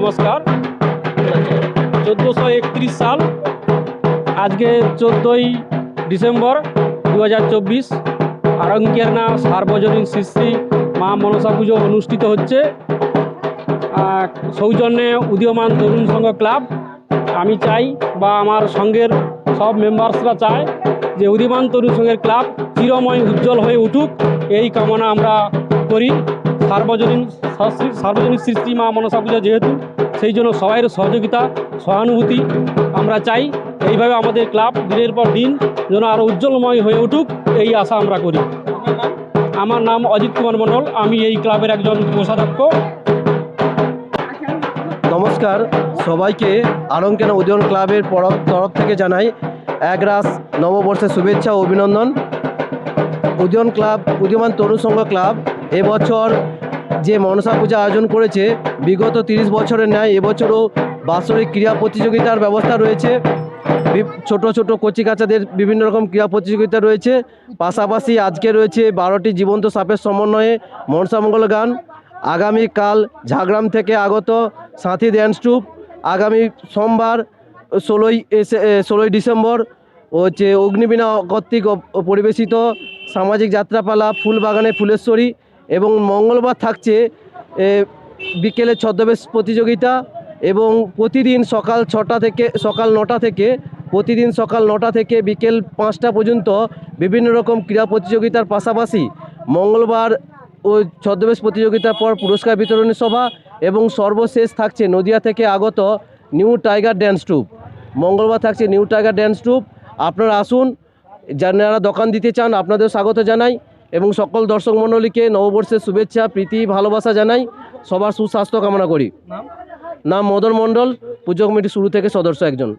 নমস্কার। চোদ্দোশো একত্রিশ সাল, আজকে চোদ্দোই ডিসেম্বর দু হাজার চব্বিশ আরঙ্কেরনা সার্বজনীন শ্রী মা মনসা পুজো অনুষ্ঠিত হচ্ছে। সৌজন্যে উদীয়মান তরুণ সংঘ ক্লাব, আমি চাই বা আমার সঙ্গের সব মেম্বার্সরা চায় যে উদীয়মান তরুণ সংঘের ক্লাব চিরময় উজ্জ্বল হয়ে উঠুক, এই কামনা আমরা করি। সার্বজনীন সার্বজনীন শ্রী মা মনসা পূজা যেহেতু, সেই জন্য সবাইয়ের সহযোগিতা, সহানুভূতি আমরা চাই। এইভাবে আমাদের ক্লাব দিনের পর দিন যেন আরও উজ্জ্বলময় হয়ে উঠুক, এই আশা আমরা করি। আমার নাম অজিত কুমার মণ্ডল, আমি এই ক্লাবের একজন কোষাধ্যক্ষ। নমস্কার, সবাইকে আলঙ্কেনা উদয়ন ক্লাবের তরফ থেকে জানাই একরাস নববর্ষের শুভেচ্ছা ও অভিনন্দন। উদয়ন ক্লাব, উদীয়মান তরুণ সংঘ ক্লাব এবছর যে মনসা পূজা আয়োজন করেছে, বিগত তিরিশ বছরের ন্যায় এবছরও বাৎসরিক ক্রীড়া প্রতিযোগিতার ব্যবস্থা রয়েছে। ছোট ছোট কচিকাচাদের বিভিন্ন রকম ক্রীড়া প্রতিযোগিতা রয়েছে। পাশাপাশি আজকে রয়েছে বারোটি জীবন্ত সাপের সমন্বয়ে মনসামঙ্গল গান। আগামীকাল ঝাড়গ্রাম থেকে আগত সাথী ড্যান্স ট্রুপ আগামী সোমবার ষোলোই ষোলোই ডিসেম্বর হচ্ছে অগ্নিবীণা কর্তৃক পরিবেশিত সামাজিক যাত্রাপালা ফুলবাগানে ফুলেশ্বরী। এবং মঙ্গলবার থাকছে বিকেলে ছদ্মবেশ প্রতিযোগিতা এবং প্রতিদিন সকাল ছটা থেকে, সকাল নটা থেকে, প্রতিদিন সকাল নটা থেকে বিকেল পাঁচটা পর্যন্ত বিভিন্ন রকম ক্রীড়া প্রতিযোগিতার পাশাপাশি মঙ্গলবার ও ছদ্মবেশ প্রতিযোগিতার পর পুরস্কার বিতরণী সভা এবং সর্বশেষ থাকছে নদিয়া থেকে আগত নিউ টাইগার ড্যান্স ট্রুপ। মঙ্গলবার থাকছে নিউ টাইগার ড্যান্স ট্রুপ। আপনারা আসুন, যারা দোকান দিতে চান আপনাদের স্বাগত জানাই। এবং সকল দর্শক মণ্ডলীকে নববর্ষের শুভেচ্ছা প্রীতি ভালোবাসা জানাই। সবার সুস্বাস্থ্য কামনা করি। নাম? মদন মণ্ডল। পুজো কমিটি শুরু থেকে সদস্য একজন।